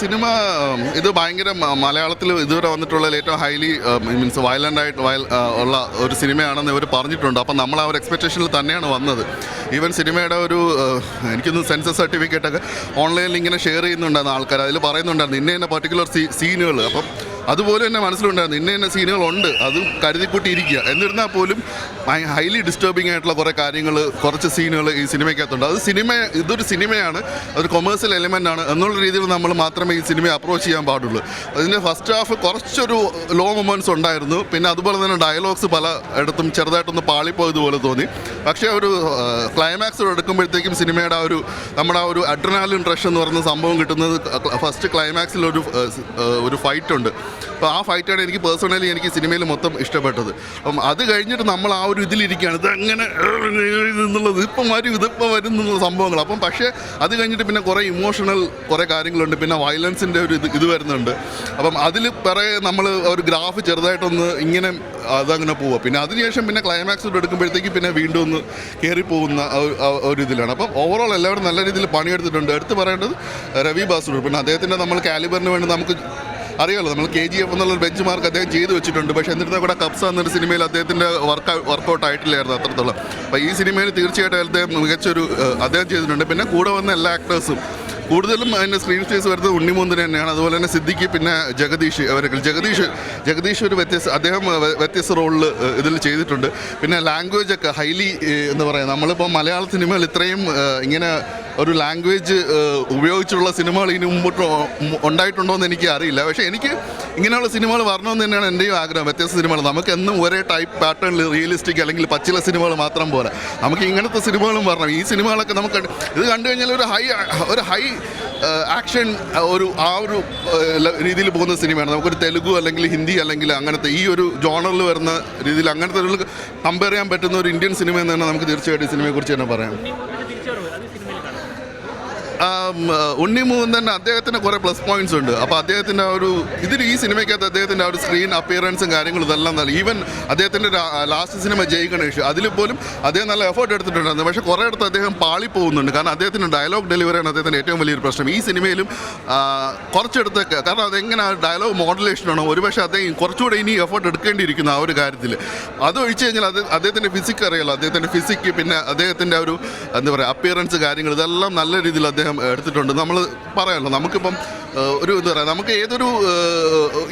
Cinema ഇത് ഭയങ്കര മലയാളത്തിൽ ഇതുവരെ വന്നിട്ടുള്ള ഏറ്റവും ഹൈലി മീൻസ് വയലന്റ് ആയിട്ട് വയൽ ഉള്ള ഒരു സിനിമയാണെന്ന് ഇവർ പറഞ്ഞിട്ടുണ്ട്. അപ്പം നമ്മൾ ആ ഒരു എക്സ്പെക്റ്റേഷനിൽ തന്നെയാണ് വന്നത്. ഈവൻ സിനിമയുടെ ഒരു എനിക്കൊന്ന് സെൻസസ് സർട്ടിഫിക്കറ്റൊക്കെ ഓൺലൈനിൽ ഇങ്ങനെ ഷെയർ ചെയ്യുന്നുണ്ടായിരുന്നു ആൾക്കാർ അതിൽ പറയുന്നുണ്ടായിരുന്നു ഇന്ന ഇന്ന പർട്ടിക്കുലർ സീ സീനുകൾ അപ്പം അതുപോലെ തന്നെ മനസ്സിലുണ്ടായിരുന്നു ഇന്ന ഇന്ന സീനുകളുണ്ട് അത് കരുതിക്കൂട്ടിയിരിക്കുക. എന്നിരുന്നാൽ പോലും ഹൈലി ഡിസ്റ്റർബിംഗ് ആയിട്ടുള്ള കുറേ കാര്യങ്ങൾ കുറച്ച് സീനുകൾ ഈ സിനിമയ്ക്കകത്തുണ്ട്. അത് സിനിമ ഇതൊരു സിനിമയാണ് അതൊരു കൊമേഴ്സ്യൽ എലിമെന്റ് ആണ് എന്നുള്ള രീതിയിൽ നമ്മൾ മാത്രമേ ഈ സിനിമയെ അപ്രോച്ച് ചെയ്യാൻ പാടുള്ളൂ. അതിന്റെ ഫസ്റ്റ് ഹാഫ് കുറച്ചൊരു ലോ മൊമെന്റ്സ് ഉണ്ടായിരുന്നു. പിന്നെ അതുപോലെ തന്നെ ഡയലോഗ്സ് പല ഇടത്തും ചെറുതായിട്ടൊന്ന് പാളിപ്പോയതുപോലെ തോന്നി. പക്ഷേ ഒരു ക്ലൈമാക്സ് എടുക്കുമ്പോഴത്തേക്കും സിനിമയുടെ ആ ഒരു നമ്മുടെ ആ ഒരു അഡ്രനാലിൻ റഷ് എന്ന് പറയുന്ന സംഭവം കിട്ടുന്നത് ഫസ്റ്റ് ക്ലൈമാക്സിൽ ഒരു ഒരു ഫൈറ്റ് ഉണ്ട്. അപ്പോൾ ആ ഫൈറ്റാണ് എനിക്ക് പേഴ്സണലി എനിക്ക് സിനിമയിൽ മൊത്തം ഇഷ്ടപ്പെട്ടത്. അപ്പം അത് കഴിഞ്ഞിട്ട് നമ്മൾ ആ ഒരു ഇതിലിരിക്കുകയാണ്. ഇത് അങ്ങനെ എന്നുള്ളത് ഇപ്പം വരും ഇതിപ്പം വരും എന്നുള്ള സംഭവങ്ങൾ. അപ്പം പക്ഷേ അത് കഴിഞ്ഞിട്ട് പിന്നെ കുറേ ഇമോഷണൽ കുറേ കാര്യങ്ങളുണ്ട്. പിന്നെ വയലൻസിന്റെ ഒരു ഇത് ഇത് വരുന്നുണ്ട്. അപ്പം അതിൽ പിറകെ നമ്മൾ ഒരു ഗ്രാഫ് ചെറുതായിട്ടൊന്ന് ഇങ്ങനെ അതങ്ങനെ പോവുക. പിന്നെ അതിനുശേഷം പിന്നെ ക്ലൈമാക്സ് എടുക്കുമ്പോഴത്തേക്ക് പിന്നെ വീണ്ടും ഒന്ന് കയറി പോകുന്ന ഒരു- ഇതിലാണ്. അപ്പം ഓവറോൾ എല്ലാവരും നല്ല രീതിയിൽ പണിയെടുത്തിട്ടുണ്ട്. എടുത്ത് പറയേണ്ടത് രവി ബാസുർ പിന്നെ അദ്ദേഹത്തിന്റെ നമ്മൾ കാലിബറിന് വേണ്ടി നമുക്ക് അറിയാമല്ലോ നമ്മൾ കെ ജി എഫ് എന്നുള്ള ബെഞ്ച് മാർക്ക് അദ്ദേഹം ചെയ്തു വെച്ചിട്ടുണ്ട്. പക്ഷേ എന്നിട്ട് കൂടെ കപ്സ എന്നൊരു സിനിമയിൽ അദ്ദേഹത്തിന്റെ വർക്ക് വർക്കൗട്ട് ആയിട്ടില്ലായിരുന്നു അത്രത്തോളം. അപ്പോൾ ഈ സിനിമയിൽ തീർച്ചയായിട്ടും അദ്ദേഹം മികച്ചൊരു അദ്ദേഹം ചെയ്തിട്ടുണ്ട്. പിന്നെ കൂടെ വന്ന എല്ലാ ആക്ടേഴ്സും കൂടുതലും അതിന്റെ സ്ക്രീൻ സ്പേസ് വരുന്നത് ഉണ്ണിമൂന്നിന് തന്നെയാണ്. അതുപോലെ തന്നെ സിദ്ദിഖ് പിന്നെ ജഗദീഷ് അവരൊക്കെ. ജഗദീഷ് ജഗദീഷ് ഒരു വ്യത്യസ്ത അദ്ദേഹം വ്യ- വ്യത്യസ്ത റോളിൽ ഇതിൽ ചെയ്തിട്ടുണ്ട്. പിന്നെ ലാംഗ്വേജ് ഒക്കെ ഹൈലി എന്ന് പറയാം. നമ്മളിപ്പോൾ മലയാള സിനിമയിൽ ഇത്രയും ഇങ്ങനെ ഒരു ലാംഗ്വേജ് ഉപയോഗിച്ചുള്ള സിനിമകൾ ഇനി മുമ്പോട്ട് ഉണ്ടായിട്ടുണ്ടോ എന്ന് എനിക്ക് അറിയില്ല. പക്ഷേ എനിക്ക് ഇങ്ങനെയുള്ള സിനിമകൾ വരണമെന്ന് തന്നെയാണ് എന്റെയും ആഗ്രഹം. വ്യത്യസ്ത സിനിമകൾ. നമുക്ക് എന്നും ഒരേ ടൈപ്പ് പാറ്റേണിൽ റിയലിസ്റ്റിക് അല്ലെങ്കിൽ പച്ചില സിനിമകൾ മാത്രം പോലെ. നമുക്ക് ഇങ്ങനത്തെ സിനിമകളും വരണം. ഈ സിനിമകളൊക്കെ നമുക്ക് ഇത് കണ്ടു കഴിഞ്ഞാൽ ഒരു ഹൈ ഒരു ഹൈ ആക്ഷൻ ഒരു ആ ഒരു രീതിയിൽ പോകുന്ന സിനിമയാണ്. നമുക്കൊരു തെലുഗു അല്ലെങ്കിൽ ഹിന്ദി അല്ലെങ്കിൽ അങ്ങനത്തെ ഈ ഒരു ജോണറിൽ വരുന്ന രീതിയിൽ അങ്ങനത്തെ ഒരു കമ്പയർ ചെയ്യാൻ പറ്റുന്ന ഒരു ഇന്ത്യൻ സിനിമ എന്ന് തന്നെ നമുക്ക് തീർച്ചയായിട്ടും ഈ സിനിമയെക്കുറിച്ച് തന്നെ പറയാം. ആം, ഉണ്ണി മുകുന്ദൻ അദ്ദേഹത്തിന് കുറേ പ്ലസ് പോയിന്റ്സ് ഉണ്ട്. അപ്പോൾ അദ്ദേഹത്തിന്റെ ഒരു ഇതിൽ ഈ സിനിമയ്ക്കകത്ത് അദ്ദേഹത്തിന്റെ ഒരു സ്ക്രീൻ അപ്പിയറൻസും കാര്യങ്ങളും ഇതെല്ലാം നല്ല ഈവൻ അദ്ദേഹത്തിന്റെ ലാസ്റ്റ് സിനിമ ജയ് ഗണേഷ് അതിൽ പോലും അദ്ദേഹം നല്ല എഫേർട്ട് എടുത്തിട്ടുണ്ടായിരുന്നു. പക്ഷെ കുറേ അടുത്ത് അദ്ദേഹം പാളി പോകുന്നുണ്ട്. കാരണം അദ്ദേഹത്തിന്റെ ഡയലോഗ് ഡെലിവറിയാണ് അദ്ദേഹത്തിന്റെ ഏറ്റവും വലിയൊരു പ്രശ്നം. ഈ സിനിമയിലും കുറച്ചെടുത്ത് കാരണം അതെങ്ങനെ ഡയലോഗ് മോഡുലേഷനാണോ ഒരുപക്ഷെ അദ്ദേഹം കുറച്ചുകൂടെ ഇനി എഫേർട്ട് എടുക്കേണ്ടിയിരിക്കുന്നു ആ ഒരു കാര്യത്തിൽ അത് ഒഴിച്ച് കഴിഞ്ഞാൽ അത് അദ്ദേഹത്തിന്റെ ഫിസിക് അറിയാലോ. അദ്ദേഹത്തിന്റെ ഫിസിക് പിന്നെ അദ്ദേഹത്തിന്റെ ഒരു എന്താ പറയുക അപ്പിയറൻസ് കാര്യങ്ങൾ ഇതെല്ലാം നല്ല രീതിയിൽ അദ്ദേഹം എടുത്തിട്ടുണ്ട്. നമ്മൾ പറയാമല്ലോ നമുക്കിപ്പം ഒരു എന്താ പറയുക നമുക്ക് ഏതൊരു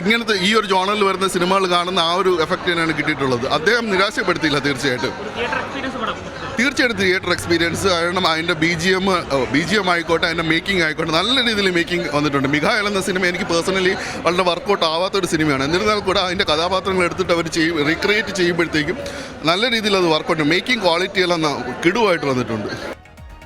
ഇങ്ങനത്തെ ഈ ഒരു ജോണലിൽ വരുന്ന സിനിമകൾ കാണുന്ന ആ ഒരു എഫക്റ്റ് തന്നെയാണ് കിട്ടിയിട്ടുള്ളത്. അദ്ദേഹം നിരാശപ്പെടുത്തിയില്ല തീർച്ചയായിട്ടും. തീർച്ചയായിട്ടും തിയേറ്റർ എക്സ്പീരിയൻസ് കാരണം അതിന്റെ B G M B G M ആയിക്കോട്ടെ അതിന്റെ മേക്കിംഗ് ആയിക്കോട്ടെ നല്ല രീതിയിൽ മേക്കിംഗ് വന്നിട്ടുണ്ട്. മിഖായൽ എന്ന സിനിമ എനിക്ക് പേഴ്സണലി വളരെ വർക്കൗട്ട് ആവാത്ത ഒരു സിനിമയാണ്. എന്നിരുന്നാൽ കൂടെ അതിന്റെ കഥാപാത്രങ്ങൾ എടുത്തിട്ട് അവർ ചെയ്യും റീക്രിയേറ്റ് ചെയ്യുമ്പോഴത്തേക്കും നല്ല രീതിയിൽ അത് വർക്കൗട്ട് മേക്കിംഗ് ക്വാളിറ്റി എല്ലാം കിടുവായിട്ട് വന്നിട്ടുണ്ട്.